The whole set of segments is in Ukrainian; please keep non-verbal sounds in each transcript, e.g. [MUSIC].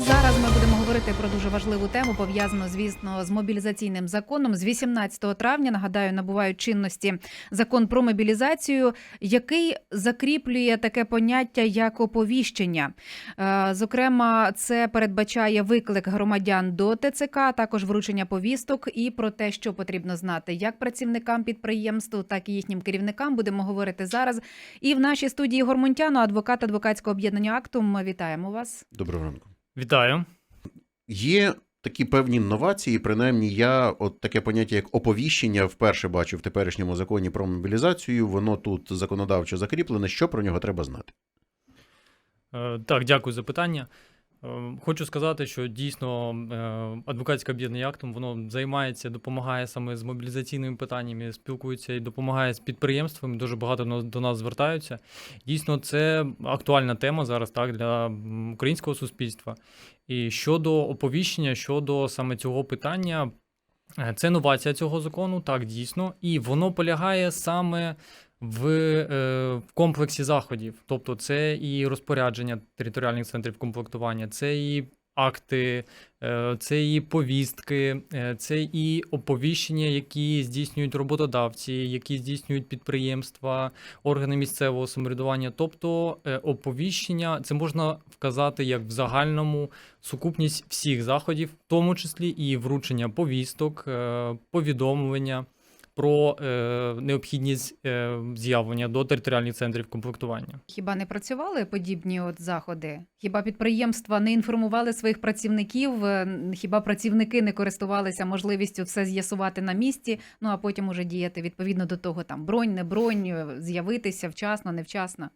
Зараз ми будемо говорити про дуже важливу тему, пов'язану, звісно, з мобілізаційним законом. З 18 травня нагадаю, набувають чинності закон про мобілізацію, який закріплює таке поняття як оповіщення. Е, Зокрема, це передбачає виклик громадян до ТЦК, а також вручення повісток і про те, що потрібно знати як працівникам підприємств, так і їхнім керівникам. Будемо говорити зараз. І в нашій студії Гормунтяну, адвокат адвокатського об'єднання Актум. Ми вітаємо вас. Доброго ранку. Вітаю. Є такі певні новації, принаймні я от таке поняття як оповіщення вперше бачу в теперішньому законі про мобілізацію. Воно тут законодавчо закріплене. Що про нього треба знати? Е, Так, дякую за питання. Е, Хочу сказати, що дійсно е, адвокатське об'єднання актом воно займається, допомагає саме з мобілізаційними питаннями, спілкується і допомагає з підприємствами. Дуже багато до нас звертаються. Дійсно, це актуальна тема зараз так для українського суспільства. І щодо оповіщення, щодо саме цього питання, е, це новація цього закону, так дійсно, і воно полягає саме в, е, в комплексі заходів. Тобто, це і розпорядження територіальних центрів комплектування, це і акти, е, це і повістки, е, це і оповіщення, які здійснюють роботодавці, які здійснюють підприємства, органи місцевого самоврядування. Тобто, е, оповіщення це можна вказати як в загальному сукупність всіх заходів, в тому числі і вручення повісток, е, повідомлення про е, необхідність е, з'явлення до територіальних центрів комплектування. Хіба не працювали подібні от заходи? Хіба підприємства не інформували своїх працівників? Е, Хіба працівники не користувалися можливістю все з'ясувати на місці? Ну а потім уже діяти відповідно до того, там бронь, не бронь, е, з'явитися вчасно, невчасно.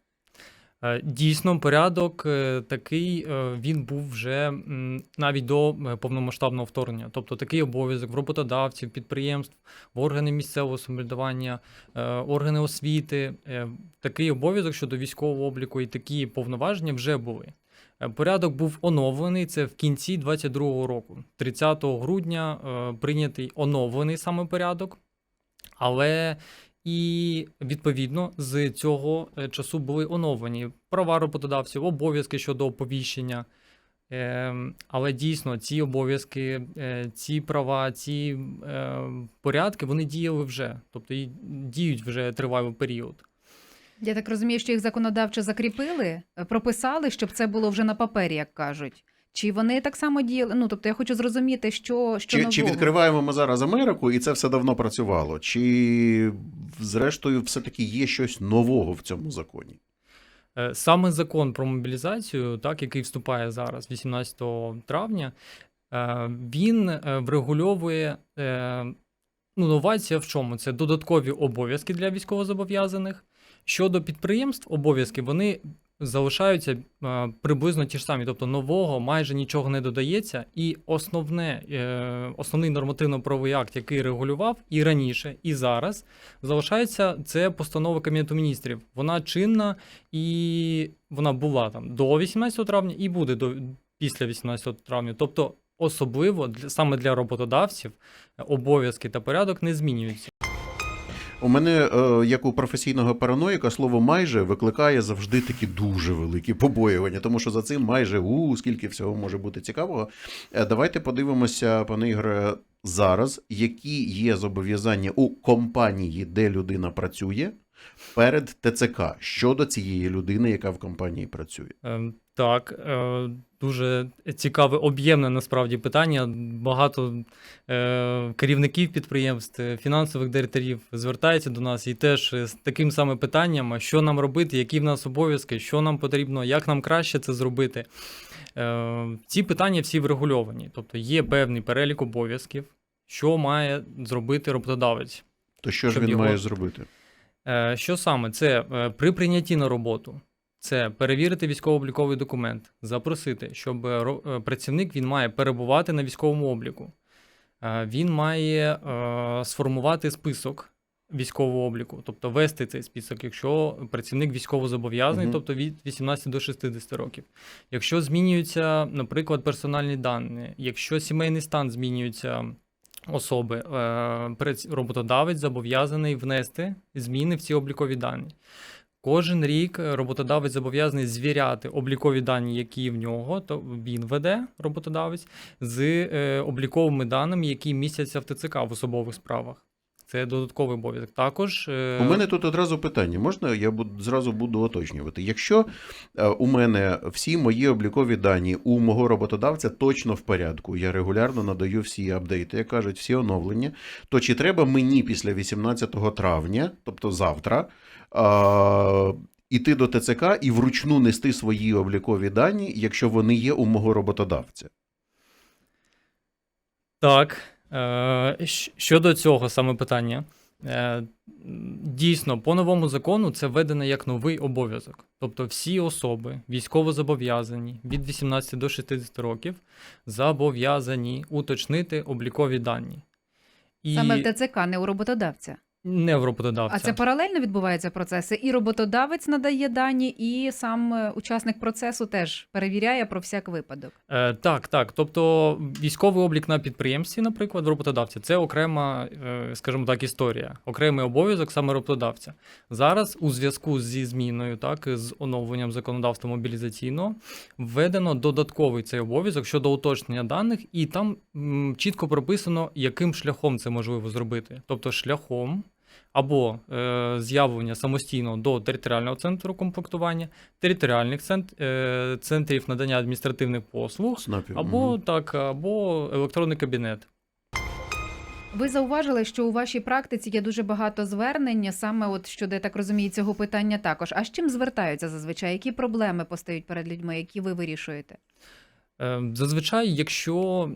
Е, Дійсно, порядок е, такий е, він був вже навіть до повномасштабного вторгнення. Тобто такий обов'язок в роботодавців, підприємств, в органи місцевого самоврядування, органи освіти. Такий обов'язок щодо військового обліку і такі повноваження вже були. Порядок був оновлений. Це в кінці 22-го року. 30 грудня прийнятий оновлений саме порядок, але і відповідно з цього е, часу були оновлені права роботодавців, обов'язки щодо оповіщення. Ем, Але дійсно ці обов'язки, е, ці права, ці е, порядки вони діяли вже, тобто і діють вже тривалий період. Я так розумію, що їх законодавчо закріпили, прописали, щоб це було вже на папері, як кажуть. Чи вони так само діяли? Ну тобто я хочу зрозуміти, що, що Чи, нового. чи відкриваємо ми зараз Америку, і це все давно працювало? Чи зрештою все-таки є щось нового в цьому законі? Е, Саме закон про мобілізацію, так, який вступає зараз, 18 травня, е, він е, врегульовує ну, новація в чому? Це додаткові обов'язки для військовозобов'язаних. Щодо підприємств, обов'язки вони залишаються е, приблизно ті ж самі, тобто нового майже нічого не додається. І основне, е, основний нормативно-правовий акт, який регулював і раніше, і зараз, залишається це постанова Кабінету міністрів. Вона чинна і вона була там до 18 травня і буде до після 18 травня. Тобто, особливо для саме для роботодавців е, обов'язки та порядок не змінюються. У мене, е, як у професійного параноїка, слово майже викликає завжди такі дуже великі побоювання, тому що за цим майже у скільки всього може бути цікавого. Е, Давайте подивимося, пане Ігоре, зараз, які є зобов'язання у компанії, де людина працює, перед ТЦК щодо цієї людини, яка в компанії працює. Ем, Так, е, дуже цікаве, об'ємне насправді питання. Багато е, керівників підприємств, фінансових директорів звертаються до нас і теж з таким саме питанням, що нам робити, які в нас обов'язки, що нам потрібно, як нам краще це зробити. Е, Ці питання всі врегульовані. Тобто є певний перелік обов'язків, що має зробити роботодавець. То що ж він його- має зробити? Е, Що саме? Це е, при прийнятті на роботу. Це перевірити військово-обліковий документ, запросити, щоб е, працівник він має перебувати на військовому обліку. Він має сформувати список військового обліку, тобто вести цей список, якщо працівник військовозобов'язаний, Мгм. тобто від 18 до 60 років. Якщо змінюються, наприклад, персональні дані, якщо сімейний стан змінюється особи, е, роботодавець зобов'язаний внести зміни в ці облікові дані. Кожен рік е, роботодавець зобов'язаний звіряти облікові дані, які в нього, то він веде роботодавець, з е, обліковими даними, які містяться в ТЦК в особових справах. Це додатковий обов'язок. Також е, У мене тут одразу питання. Можна я буду, зразу буду уточнювати? Якщо е, у мене всі мої облікові дані у мого роботодавця точно в порядку, я регулярно надаю всі апдейти, як кажуть, всі оновлення, то чи треба мені після 18 травня, тобто завтра, іти до ТЦК і вручну нести свої облікові дані, якщо вони є у мого роботодавця? Так, щодо цього саме питання. Е, Дійсно, по новому закону це введено як новий обов'язок. Тобто всі особи військово зобов'язані від 18 до 60 років зобов'язані уточнити облікові дані. І Саме в ТЦК, не у роботодавця. Не в роботодавця. А це паралельно відбуваються процеси. І роботодавець надає дані, і сам е, учасник процесу теж перевіряє про всяк випадок. Е, так, так. Тобто військовий облік на підприємстві, наприклад, роботодавця, це окрема, е, скажімо так, історія, окремий обов'язок саме роботодавця. Зараз у зв'язку зі зміною, так, з оновленням законодавства мобілізаційного, введено додатковий цей обов'язок щодо уточнення даних, і там чітко прописано, яким шляхом це можливо зробити. Тобто шляхом. Або е, з'явлення самостійно до територіального центру комплектування, територіальних цент, е, центрів надання адміністративних послуг, СНАПів. або Мгм. так, або електронний кабінет. Ви зауважили, що у вашій практиці є дуже багато звернень, саме от щодо, я так розумію, цього питання також. А з чим звертаються зазвичай? Які проблеми постають перед людьми, які ви вирішуєте? Е, Зазвичай, якщо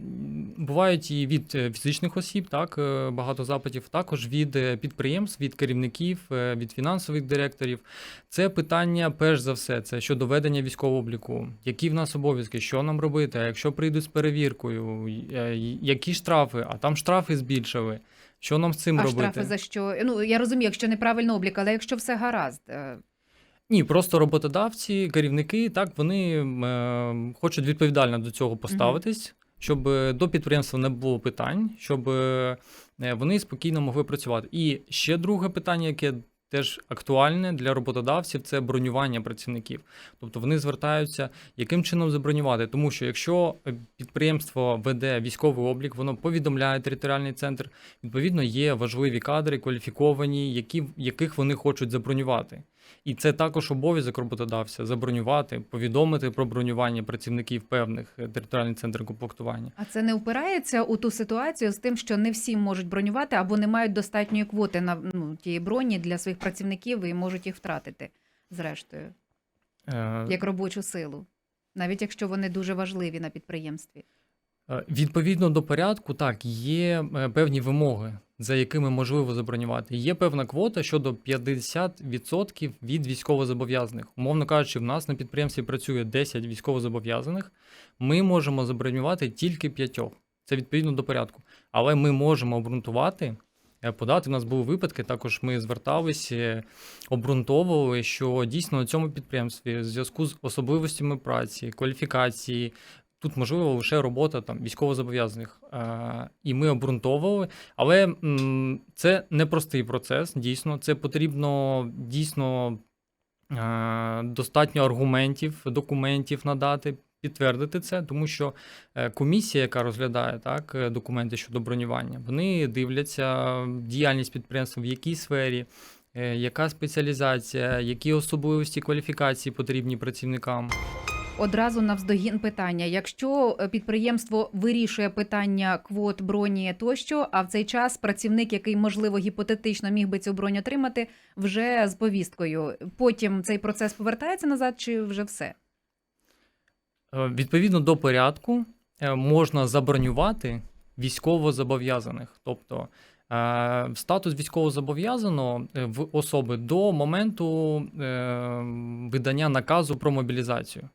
бувають і від е, фізичних осіб, так е, багато запитів, також від підприємств, від керівників, від фінансових директорів. Це питання, перш за все, це щодо ведення військового обліку. Які в нас обов'язки, що нам робити? Якщо прийдуть з перевіркою, які штрафи? А там штрафи збільшили. Що нам з цим а робити? штрафи за що? Ну я розумію, якщо неправильно облік, але якщо все гаразд. Е, Ні, просто роботодавці, керівники, так вони е, хочуть відповідально до цього поставитись, щоб е, до підприємства не було питань, щоб е, вони спокійно могли працювати. І ще друге питання, яке теж актуальне для роботодавців, це бронювання працівників. Тобто вони звертаються, яким чином забронювати. Тому що якщо е, підприємство веде військовий облік, воно повідомляє територіальний центр, відповідно, є важливі кадри, кваліфіковані, які, яких вони хочуть забронювати. І це також обов'язок роботодавця забронювати, повідомити про бронювання працівників певних е, територіальних центрів комплектування. А це не впирається у ту ситуацію з тим, що не всі можуть бронювати або не мають достатньої квоти на ну, тієї броні для своїх працівників і можуть їх втратити, зрештою, Е, як робочу силу, навіть якщо вони дуже важливі на підприємстві. Е, Відповідно до порядку, так, є е, певні вимоги, за якими можливо забронювати. Є певна квота щодо 50% від військовозобов'язаних. Умовно кажучи, в нас на підприємстві працює 10 військовозобов'язаних. Ми можемо забронювати тільки п'ятьох. Це відповідно до порядку. Але ми можемо обґрунтувати. е, Подати У нас були випадки. Також ми зверталися, обґрунтовували, що дійсно на цьому підприємстві в зв'язку з особливостями праці, кваліфікації, тут можливо лише робота там військовозобов'язаних. Е, і ми обґрунтовували. Але це непростий процес, дійсно. Це потрібно дійсно е, достатньо аргументів, документів надати. Підтвердити це, тому що е, комісія, яка розглядає так документи щодо бронювання, вони дивляться діяльність підприємства в якій сфері, яка спеціалізація, які особливості кваліфікації потрібні працівникам. Одразу навздогін питання: якщо е, підприємство вирішує питання квот броні тощо, а в цей час працівник, який можливо гіпотетично міг би цю бронь отримати, вже з повісткою, потім цей процес повертається назад, чи вже все? Е, Відповідно до порядку е, можна забронювати військовозобов'язаних. Тобто статус військовозобов'язаного е, в особи до моменту видання наказу про мобілізацію.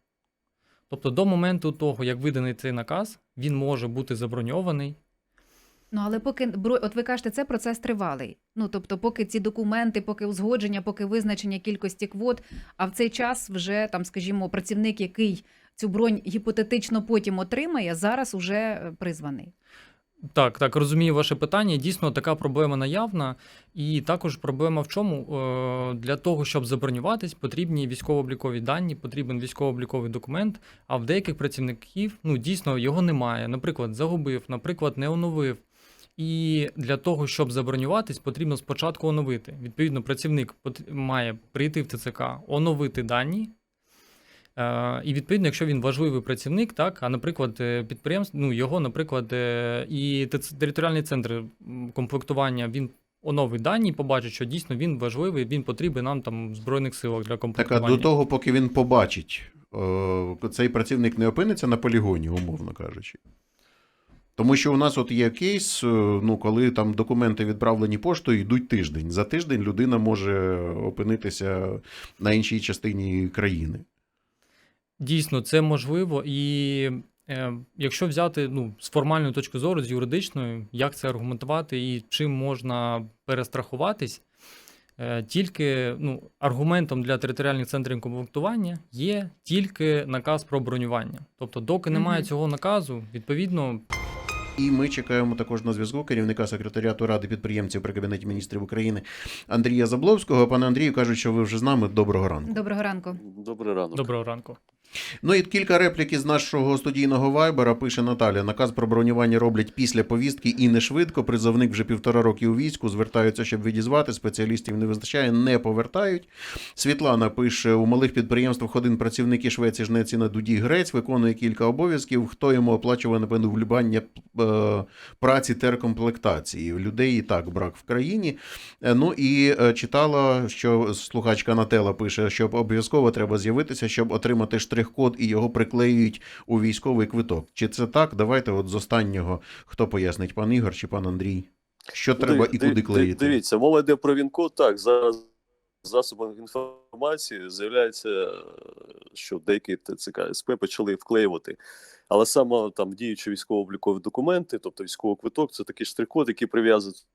Тобто до моменту того, як виданий цей наказ, він може бути заброньований. Ну але поки от ви кажете, це процес тривалий. Ну тобто, поки ці документи, поки узгодження, поки визначення кількості квот, а в цей час вже там, скажімо, працівник, який цю бронь гіпотетично потім отримає, зараз уже е, призваний. Так, так, розумію ваше питання. Дійсно, така проблема наявна. І також проблема в чому? Е, Для того, щоб забронюватись, потрібні військово-облікові дані, потрібен військово-обліковий документ, а в деяких працівників ну, дійсно його немає. Наприклад, загубив, наприклад, не оновив. І для того, щоб забронюватись, потрібно спочатку оновити. Відповідно, працівник має прийти в ТЦК, оновити дані. Е, І відповідно, якщо він важливий працівник, так, а наприклад, е, підприємство, ну його, наприклад, е, і територіальний центр комплектування він оновить дані, побачить, що дійсно він важливий, він потрібен нам там в збройних силах для комплектування. Так, а до того, поки він побачить, цей працівник не опиниться на полігоні, умовно кажучи. Тому що у нас от є кейс, ну, коли там документи відправлені поштою, йдуть тиждень. За тиждень людина може опинитися на іншій частині країни. Дійсно, це можливо, і е, якщо взяти ну, з формальної точки зору, з юридичної, як це аргументувати і чим можна перестрахуватись, е, тільки ну, аргументом для територіальних центрів комплектування є тільки наказ про бронювання. Тобто, доки немає цього наказу, відповідно, І ми чекаємо також на зв'язку керівника секретаріату Ради підприємців при Кабінеті міністрів України Андрія Забловського. Пане Андрію, кажуть, що ви вже з нами. Доброго ранку. Доброго ранку. Добрий ранок. доброго ранку. Ну і кілька реплік із нашого студійного вайбера пише Наталя. Наказ про бронювання роблять після повістки і не швидко. Призовник вже півтора роки у війську. Звертаються, щоб відізвати. Спеціалістів не вистачає, не повертають. Світлана пише: у малих підприємствах один працівник і Швеції жнець і на дуді грець, виконує кілька обов'язків. Хто йому оплачує напевно е, праці теркомплектації? Людей і так брак в країні. Е, Ну і е, читала, що слухачка Нателла пише, що обов'язково треба з'явитися, щоб отримати штрих-код і його приклеюють у військовий квиток. Чи це так? Давайте от з останнього хто пояснить, пан Ігор чи пан Андрій? Що треба і куди клеїти? Дивіться, мова йде про Вінкод. Так, зараз засобами інформації з'являється, е, що деякі ТЦК СП почали вклеювати. Але саме там діючі військово-облікові документи, тобто військовий квиток, це такий штрих-код, який прив'язується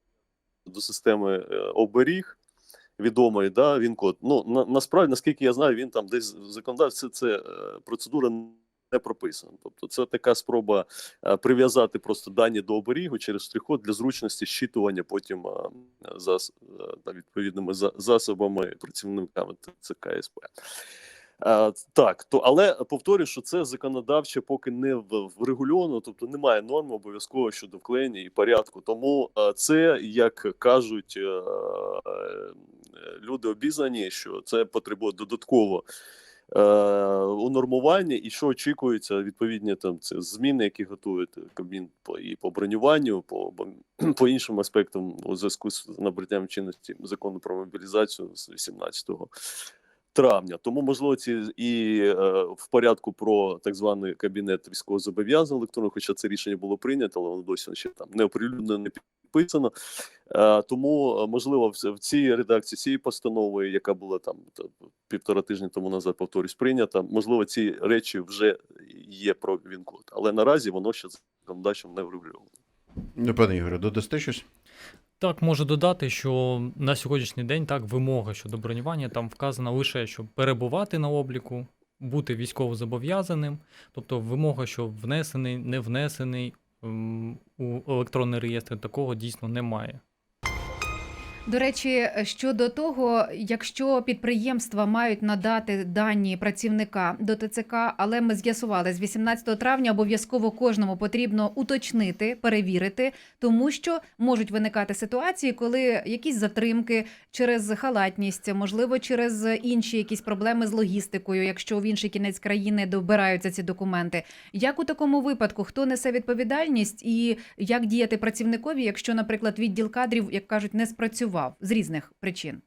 до системи е, оберіг. Відомий, да, він код. Ну на, насправді, наскільки я знаю, він там десь в це е, процедура не прописана. Тобто, це така спроба е, прив'язати просто дані до оберігу через штрих-код для зручності щитування потім за е, відповідними за, засобами працівниками ЦК СП. Е, так, то але повторюю, що це законодавче поки не врегульовано, тобто немає норми обов'язково щодо вклеєння і порядку. Тому е, це, як кажуть е, люди обізнані, що це потребує додатково унормування, і що очікується відповідні там це зміни, які готують Кабмін по і по бронюванню, по, [CLEARS THROAT] по іншим аспектам у зв'язку з набраттям чинності закону про мобілізацію з 18 травня. Тому можливо ці і е, в порядку про так званий кабінет військовозобов'язаних електронного, хоча це рішення було прийнято, але воно досі ще там не оприлюднено, не підписано. Е, тому е, можливо в, цій редакції цієї постанови, яка була там півтора тижні тому назад, повторюсь, прийнята. Можливо, ці речі вже є про Вінкод, але наразі воно ще законодавчо не врегульовано. Ну, Пане Ігоре, додасте щось? Так, можу додати, що на сьогоднішній день так вимога щодо бронювання там вказана лише, щоб перебувати на обліку, бути військовозобов'язаним, тобто вимога, що внесений, не внесений у електронний реєстр, такого дійсно немає. До речі, щодо того, якщо підприємства мають надати дані працівника до ТЦК, але ми з'ясували з 18 травня обов'язково кожному потрібно уточнити, перевірити, тому що можуть виникати ситуації, коли якісь затримки через халатність, можливо, через інші якісь проблеми з логістикою, якщо в інший кінець країни добираються ці документи. Як у такому випадку хто несе відповідальність і як діяти працівникові, якщо, наприклад, відділ кадрів, як кажуть, не спрацював з різних причин?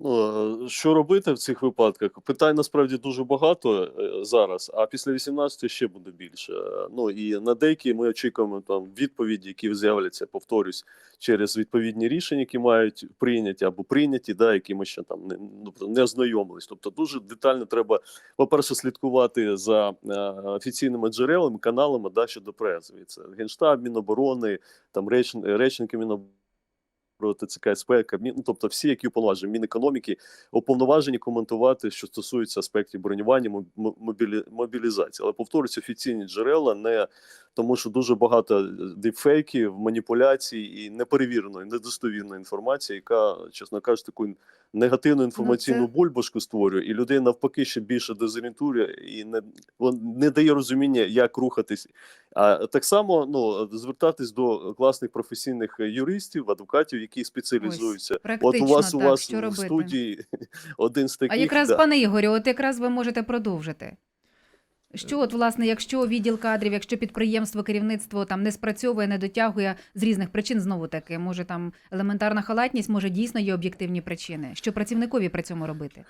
Ну, е, що робити в цих випадках? Питань насправді дуже багато е, зараз, а після 18 ще буде більше. Ну і на деякі ми очікуємо там відповіді, які з'являться, повторюсь, через відповідні рішення, які мають прийняті або прийняті, да, які ми ще там не, ну, не ознайомились. Тобто, дуже детально треба, по-перше, слідкувати за е, офіційними джерелами, каналами да, щодо преси. Це Генштаб, Міноборони, там реч, речники Міноборони про ТЦК СП, Кабмін, ну, тобто всі, які уповноважені, Мінекономіки, уповноважені коментувати, що стосується аспектів бронювання, моб- мобілі, мобілізації. Але повторюсь, офіційні джерела, не тому що дуже багато дипфейків, маніпуляцій і неперевіреної, недостовірної інформації, яка, чесно кажучи, таку негативну інформаційну Ну, це- бульбашку створює, і людей навпаки ще більше дезорієнтує і не, не дає розуміння, як рухатись. А так само ну, звертатись до класних професійних юристів, адвокатів, які спеціалізуються. От у вас вас у вас в студії [LAUGHS] один з таких. А якраз, да. пане Ігорю, от якраз ви можете продовжити. Що, от, власне, якщо відділ кадрів, якщо підприємство, керівництво там не спрацьовує, не дотягує з різних причин, знову таки, може там елементарна халатність, може дійсно є об'єктивні причини. Що працівникові при цьому робити?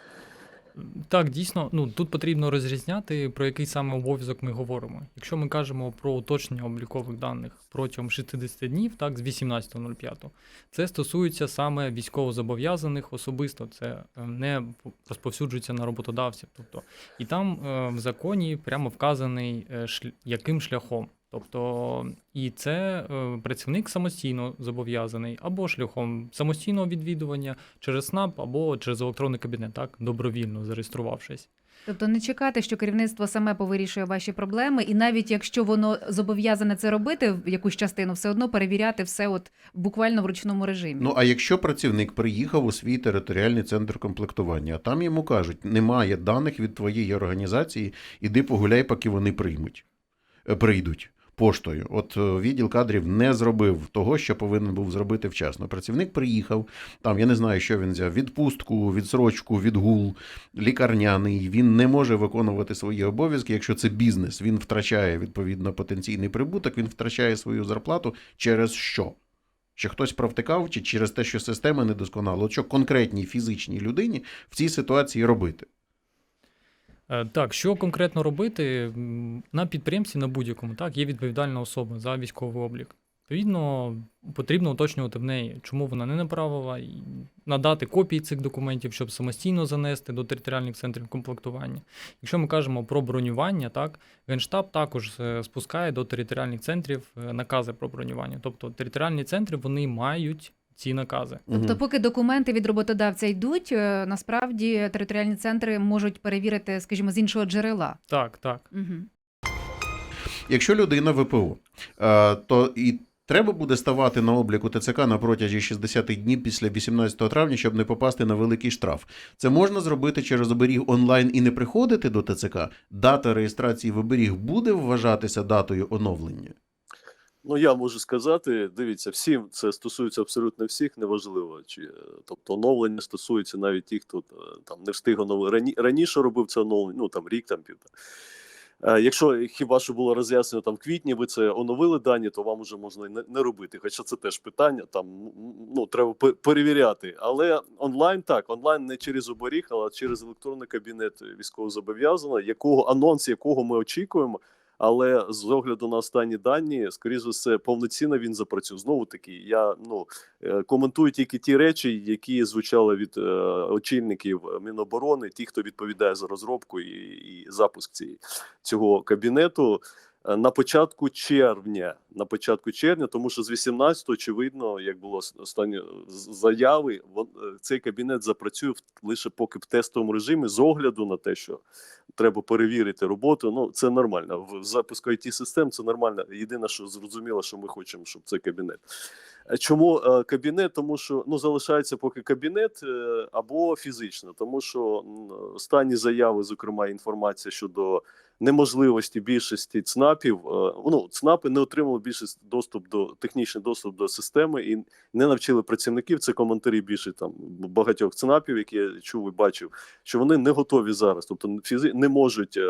Так, дійсно, ну тут потрібно розрізняти, про який саме обов'язок ми говоримо. Якщо ми кажемо про уточнення облікових даних протягом 60 днів, так, з 18.05, це стосується саме військовозобов'язаних особисто, це е, не розповсюджується на роботодавців. Тобто, і там е, в законі прямо вказаний, е, яким шляхом. Тобто, і це е, працівник самостійно зобов'язаний або шляхом самостійного відвідування через СНАП або через електронний кабінет, так, добровільно зареєструвавшись. Тобто не чекати, що керівництво саме повирішує ваші проблеми, і навіть якщо воно зобов'язане це робити в якусь частину, все одно перевіряти все от буквально в ручному режимі. Ну а якщо працівник приїхав у свій територіальний центр комплектування, а там йому кажуть, немає даних від твоєї організації, іди погуляй, поки вони приймуть, е, прийдуть. Поштою, от е, відділ кадрів не зробив того, що повинен був зробити вчасно. Працівник приїхав, там я не знаю, що він взяв: відпустку, відсрочку, відгул, лікарняний. Він не може виконувати свої обов'язки. Якщо це бізнес, він втрачає відповідно потенційний прибуток, він втрачає свою зарплату через що? Чи хтось провтикав, чи через те, що система недосконала? От що конкретній фізичній людині в цій ситуації робити? Е, Так, що конкретно робити на підприємстві, на будь-якому, так, є відповідальна особа за військовий облік. Відповідно, потрібно уточнювати в неї, чому вона не направила, і надати копії цих документів, щоб самостійно занести до територіальних центрів комплектування. Якщо ми кажемо про бронювання, так, Генштаб також е, спускає до територіальних центрів е, накази про бронювання. Тобто територіальні центри вони мають ці накази. Тобто, поки документи від роботодавця йдуть, е, насправді територіальні центри можуть перевірити, скажімо, з іншого джерела. Так, так. Угу. Якщо людина ВПО, е, то і треба буде ставати на обліку ТЦК на протязі 60 днів після 18 травня, щоб не попасти на великий штраф. Це можна зробити через оберіг онлайн і не приходити до ТЦК. Дата реєстрації в оберіг буде вважатися датою оновлення. Ну, я можу сказати, дивіться, всім це стосується абсолютно всіх, неважливо. Чи, е, тобто оновлення стосується навіть тих, хто е, там не встиг оновити. Рані, раніше робив це оновлення, ну там рік, там півтора. Е, Якщо хіба що було роз'яснено там в квітні, ви це оновили дані, то вам вже можна не, робити. Хоча це теж питання, там ну треба пе- перевіряти. Але онлайн так, онлайн не через оберіг, але через електронний кабінет військовозобов'язаного, якого анонс якого ми очікуємо. Але з огляду на останні дані, скоріш за все, повноцінно він запрацює. Знову таки, я ну е, коментую тільки ті речі, які звучали від е, очільників Міноборони, ті, хто відповідає за розробку і, і запуск цієї цього кабінету. Е, На початку червня, на початку червня, тому що з 18 очевидно, як було останні заяви, вон- е, цей кабінет запрацює лише поки в тестовому режимі з огляду на те, що треба перевірити роботу. Ну це нормально. В запуску it систем це нормально. Єдине, що зрозуміло, що ми хочемо, щоб це кабінет. Е, Чому е, кабінет? Тому що ну залишається поки кабінет е, або фізично, тому що останні заяви, зокрема, інформація щодо неможливості більшості ЦНАПів. е, Ну ЦНАПи не отримали більшість доступ до технічний доступ до системи і не навчили працівників. Це коментарі більше там багатьох ЦНАПів, які я чув і бачив, що вони не готові зараз, тобто не можуть е,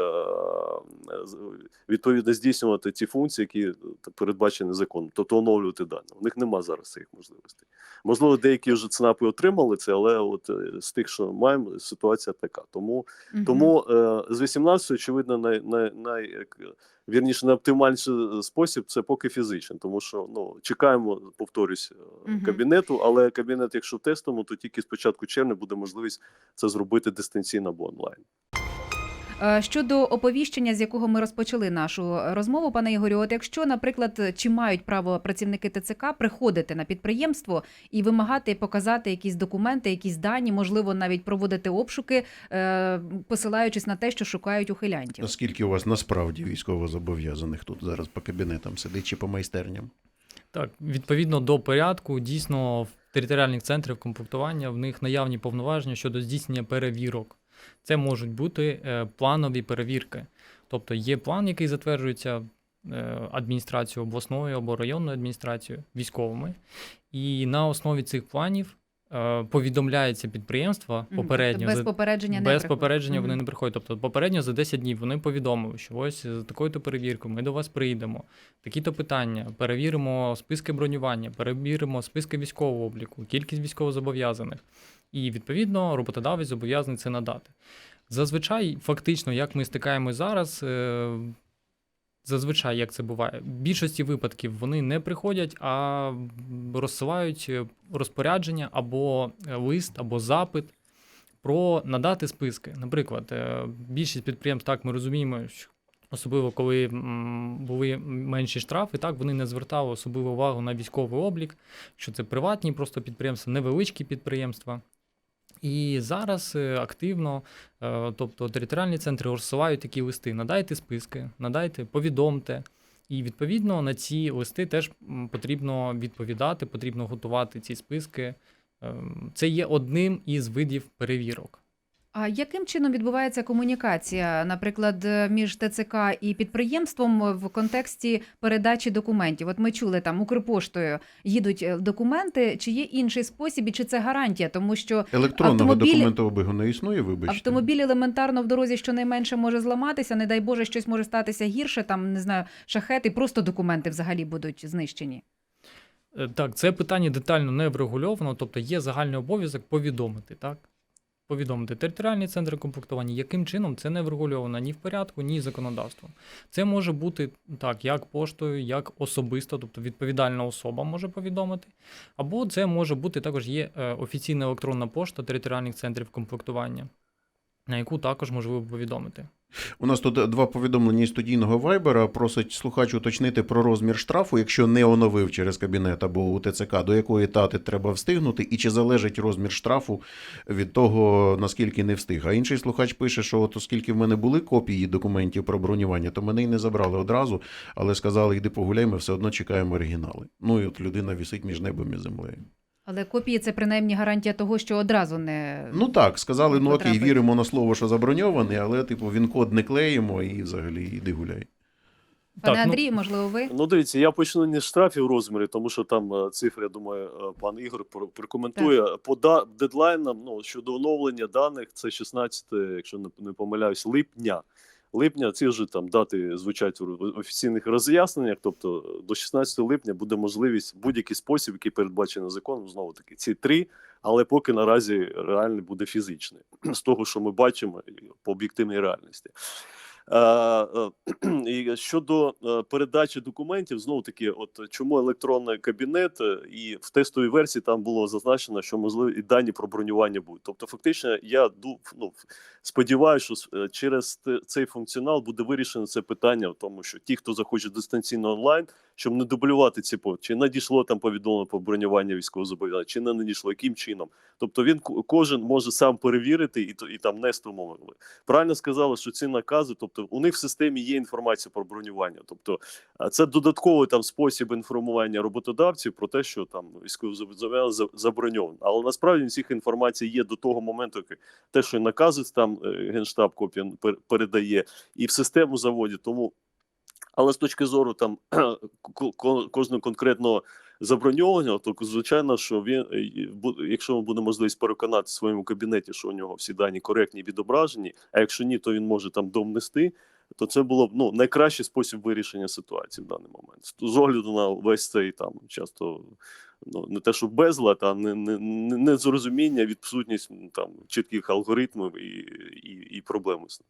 відповідно здійснювати ті функції, які передбачені законом, тобто оновлювати дані. У них нема зараз цих можливостей. Можливо, деякі вже ЦНАПи отримали це, але от е, з тих, що маємо, ситуація така. Тому тому е, з 18 очевидно, най, най, най, вірніше, найоптимальніший спосіб це поки фізичний, тому що ну чекаємо, повторюсь, е, кабінету, але кабінет, якщо в тестовому, то тільки з початку червня буде можливість це зробити дистанційно або онлайн. Е, Щодо оповіщення, з якого ми розпочали нашу розмову, пане Ігорю, от якщо, наприклад, чи мають право працівники ТЦК приходити на підприємство і вимагати показати якісь документи, якісь дані, можливо, навіть проводити обшуки, е, посилаючись на те, що шукають ухилянтів. Наскільки у вас насправді військовозобов'язаних тут зараз по кабінетам сидить чи по майстерням? Так, відповідно до порядку, дійсно в територіальних центрах комплектування в них наявні повноваження щодо здійснення перевірок. Це можуть бути е, планові перевірки. Тобто є план, який затверджується е, адміністрацією обласною або районною адміністрацією військовими, і на основі цих планів е, повідомляється підприємство попередньо Тобто без за- попередження не без приходять. попередження вони не приходять. Тобто попередньо за 10 днів вони повідомили, що ось з такою-то перевіркою ми до вас прийдемо. Такі-то питання. Перевіримо списки бронювання, перевіримо списки військового обліку, кількість військовозобов'язаних. І відповідно роботодавець зобов'язаний це надати. Зазвичай, фактично, як ми стикаємось зараз. е, Зазвичай, як це буває, в більшості випадків вони не приходять, а розсилають е, розпорядження або е, лист, або запит про надати списки. Наприклад, більшість підприємств, так ми розуміємо, що особливо коли були менші штрафи, так вони не звертали особливу увагу на військовий облік, що це приватні просто підприємства, невеличкі підприємства. І зараз е, активно, е, тобто територіальні центри розсилають такі листи: надайте списки, надайте, повідомте. І відповідно на ці листи теж потрібно відповідати, потрібно готувати ці списки. Ем, Це є одним із видів перевірок. А яким чином відбувається комунікація, наприклад, між ТЦК і підприємством в контексті передачі документів? От ми чули там Укрпоштою їдуть е, документи. Чи є інший спосіб, і чи це гарантія? Тому що Електронного Автомобілі- документообігу не існує, вибачте. автомобіль елементарно в дорозі щонайменше може зламатися, не дай Боже, щось може статися гірше. Там не знаю, шахети, просто документи взагалі будуть знищені. Е, Так, це питання детально не врегульовано, тобто є загальний обов'язок повідомити, так? Повідомити територіальні центри комплектування, яким чином це не врегульовано ні в порядку, ні законодавством. Це може бути так, як поштою, як особисто, тобто відповідальна особа може повідомити. Або це може бути також є е, офіційна електронна пошта територіальних центрів комплектування, на яку також можливо повідомити. У нас тут два повідомлення із студійного вайбера. Просить слухач уточнити про розмір штрафу, якщо не оновив через кабінет або у ТЦК, до якої тати треба встигнути, і чи залежить розмір штрафу від того, наскільки не встиг. А інший слухач пише, що от оскільки в мене були копії документів про бронювання, то мене й не забрали одразу, але сказали, йди погуляй, ми все одно чекаємо оригінали. Ну і от людина вісить між небом і землею. Але копії це принаймні гарантія того, що одразу не Ну так, сказали, ну окей, віримо на слово, що заброньований, але типу він код не клеїмо і взагалі іди гуляй. пане Так, ну- Андрій, можливо, ви Ну, дивіться, я почну не з штрафів розмірі, тому що там е, цифри, я думаю, е, пан Ігор про- прокоментує. По да, дедлайнам ну, щодо оновлення даних, це 16, якщо не помиляюсь, липня. Липня ці вже там дати звучать в офіційних роз'ясненнях. Тобто до 16 липня буде можливість будь-який спосіб, який передбачений законом, знову таки ці три, але поки наразі реальний буде фізичний [CLEARS THROAT] з того, що ми бачимо по об'єктивній реальності. Е, е, щодо е, передачі документів, знову таки, от чому електронний кабінет, і в тестовій версії там було зазначено, що можливо і дані про бронювання будуть. Тобто, фактично, я ну, сподіваюся, що через цей функціонал буде вирішено це питання, в тому що ті, хто захоче дистанційно онлайн, щоб не дублювати ці по чи надійшло там повідомлення про бронювання військовозобов'язання, чи не надійшло, яким чином. Тобто він кожен може сам перевірити і, і там нести умови. Правильно сказали, що ці накази, тобто у них в системі є інформація про бронювання. Тобто це додатковий там спосіб інформування роботодавців про те, що там військовозобов'язаний за- заброньований. Але насправді всіх інформації є до того моменту, як те, що накази там е, генштаб копія пер- передає, і в систему заводять. Тому але з точки зору там [CLEARS THROAT] ко- ко- кожного конкретного заброньованого, то звичайно, що він, е, якщо буде можливість переконати в своєму кабінеті, що у нього всі дані коректні відображені, а якщо ні, то він може там довнести. То це було б ну найкращий спосіб вирішення ситуації в даний момент. З огляду на весь цей там часто ну не те, що безлад, а не, не, не, незрозуміння, відсутність там чітких алгоритмів і, і, і проблеми з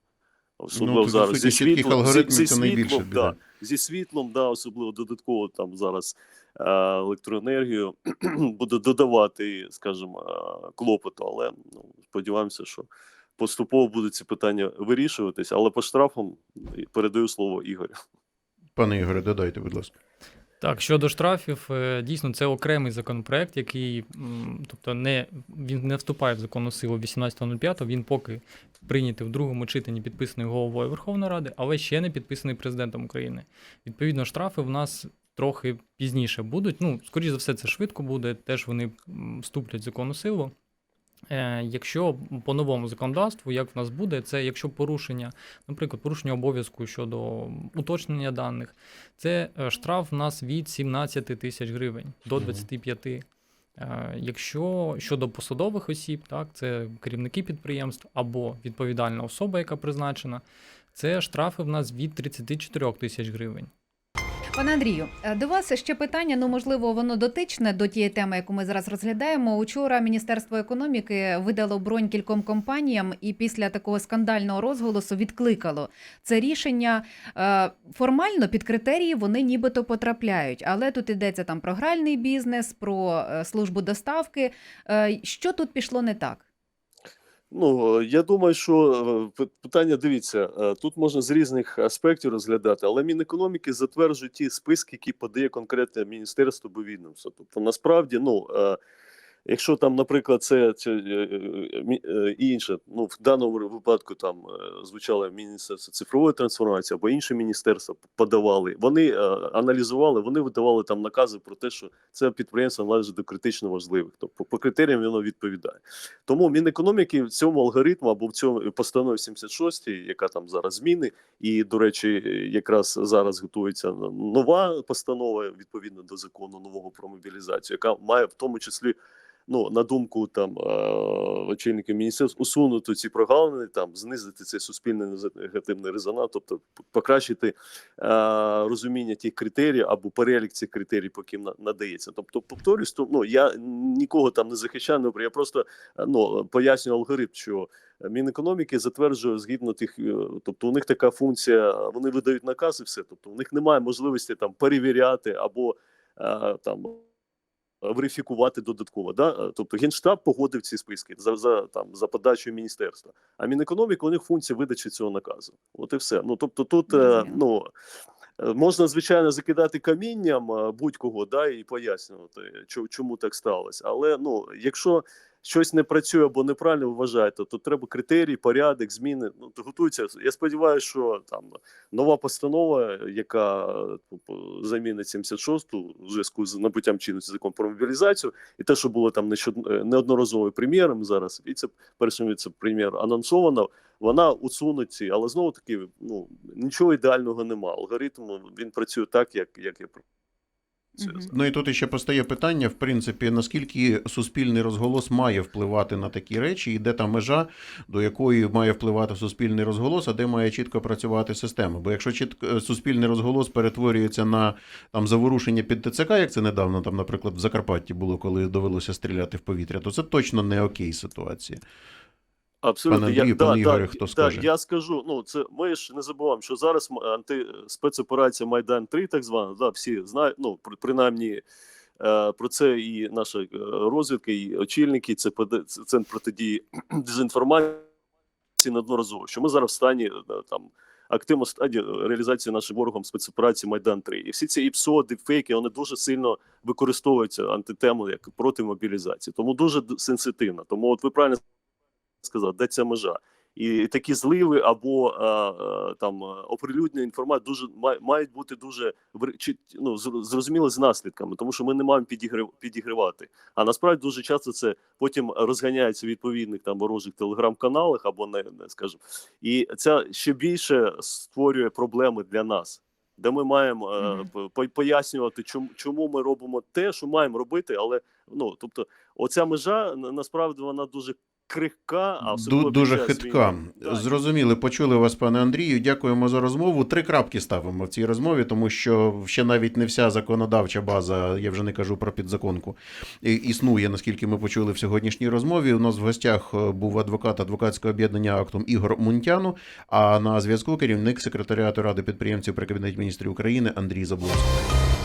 особливо ну, зараз зі світлом, зі, зі світлом, да, зі світлом, да, особливо додатково там зараз е, електроенергію [CLEARS THROAT] буде додавати, скажімо, е, клопоту, але ну, сподіваємося, що поступово будуть ці питання вирішуватись, але по штрафам передаю слово Ігорю. Пане Ігоре, додайте, будь ласка. Так, щодо штрафів, е, дійсно, це окремий законопроект, який, тобто, не, він не вступає в законну силу 18.05, він поки прийнятий в другому читанні, підписаний головою Верховної Ради, але ще не підписаний президентом України. Відповідно, штрафи в нас трохи пізніше будуть. Ну, скоріш за все, це швидко буде, теж вони вступлять в законну силу. Е, Якщо по новому законодавству, як в нас буде, це якщо порушення, наприклад, порушення обов'язку щодо уточнення даних, це е, штраф в нас від 17 тисяч гривень до Мгм. 25. Е, Якщо щодо посадових осіб, так, це керівники підприємств або відповідальна особа, яка призначена, це штрафи в нас від 34 тисяч гривень. Пане Андрію, е, до вас ще питання. Ну можливо, воно дотичне до тієї теми, яку ми зараз розглядаємо. Учора Міністерство економіки видало бронь кільком компаніям, і після такого скандального розголосу відкликало це рішення. Е, Формально під критерії вони нібито потрапляють, але тут йдеться там про гральний бізнес, про е, службу доставки. Що тут пішло не так? Ну, е, я думаю, що е, питання дивіться, е, тут можна з різних аспектів розглядати, але Мінекономіки затверджує ті списки, які подає конкретне міністерство або відомство. Тобто, насправді, ну. Якщо там, наприклад, це, це е, е, е, інше, ну в даному випадку там звучало міністерство цифрової трансформації або інше міністерство подавали, вони аналізували, вони видавали там накази про те, що це підприємство належить до критично важливих. Тобто по критеріям воно відповідає. Тому Мінекономіки в цьому алгоритму або в цьому постанові 76, яка там зараз зміни, і до речі, якраз зараз готується нова постанова відповідно до закону нового про мобілізацію, яка має в тому числі. Ну, на думку там е, очільників міністерств, усунути ці прогалини, там знизити цей суспільний негативний резонанс, тобто покращити е, розуміння тих критерій або перелік цих критерій, по яким надається. Тобто, повторюсь, то ну я нікого там не захищаю, я просто е, ну пояснюю алгоритм, що Мінекономіки затверджує згідно тих, тобто у них така функція, вони видають наказ і все. Тобто у них немає можливості там перевіряти або там верифікувати додатково. Да? Е, Тобто Генштаб погодив ці списки за, за, там, за подачою міністерства. А Мінекономіка у них функція видачі цього наказу. От і все. Ну тобто, тут е, ну. е, Можна, звичайно, закидати камінням будь-кого, да, і пояснювати, чому так сталося. Але ну, якщо щось не працює або неправильно вважаєте, то треба критерії, порядок, зміни. Ну, готуються. Я сподіваюся, що там нова постанова, яка по- замінить 76-ту у зв'язку з набуттям чинності закон про мобілізацію, і те, що було там е, неодноразово прем'єром зараз, віце першим віце-прем'єр анонсовано, вона усуне ці, але знову таки, ну нічого ідеального нема. Алгоритм він працює так, як, як я Мгм. Ну і тут ще постає питання, в принципі, наскільки суспільний розголос має впливати на такі речі, і де та межа, до якої має впливати суспільний розголос, а де має чітко працювати система. Бо якщо чітко суспільний розголос перетворюється на там заворушення під ТЦК, як це недавно, там, наприклад, в Закарпатті було, коли довелося стріляти в повітря, то це точно не окей ситуація. Абсолютно, Пане Андрію, я, пане да, Ігорю, да, хто да, скаже? я скажу. Ну це ми ж не забуваємо, що зараз анти спецоперація Майдан 3 так звана, да, всі знають. Ну принаймні е, про це і наша е, розвідка, і очільники, це ПД, центр протидії [CLEARS THROAT] дезінформації неодноразово. Що ми зараз в стані е, там. Активно стадії реалізації нашим ворогом спецоперації Майдан 3 і всі ці ІПСО, дипфейки, вони дуже сильно використовуються антитему як проти мобілізації. Тому дуже сенситивно. Тому, от ви правильно сказав, де ця межа. І такі зливи або а, а, там оприлюднення інформації дуже мають бути дуже ну, зр- зрозуміло з наслідками, тому що ми не маємо підігри- підігривати. А насправді дуже часто це потім розганяється в відповідних там ворожих телеграм-каналах або не, не скажімо. І це ще більше створює проблеми для нас. Де ми маємо е, по- по- пояснювати, чому, чому ми робимо те, що маємо робити, але ну тобто, оця межа насправді вона дуже крихка, а Ду- особливо Дуже хитка. війни. Зрозуміли, почули вас, пане Андрію. Дякуємо за розмову. Три крапки ставимо в цій розмові, тому що ще навіть не вся законодавча база, я вже не кажу про підзаконку, існує, наскільки ми почули в сьогоднішній розмові. У нас в гостях е, був адвокат адвокатського об'єднання актом Ігор Мунтяну. А на зв'язку керівник секретаріату Ради підприємців при Кабінеті міністрів України Андрій Заблоцький.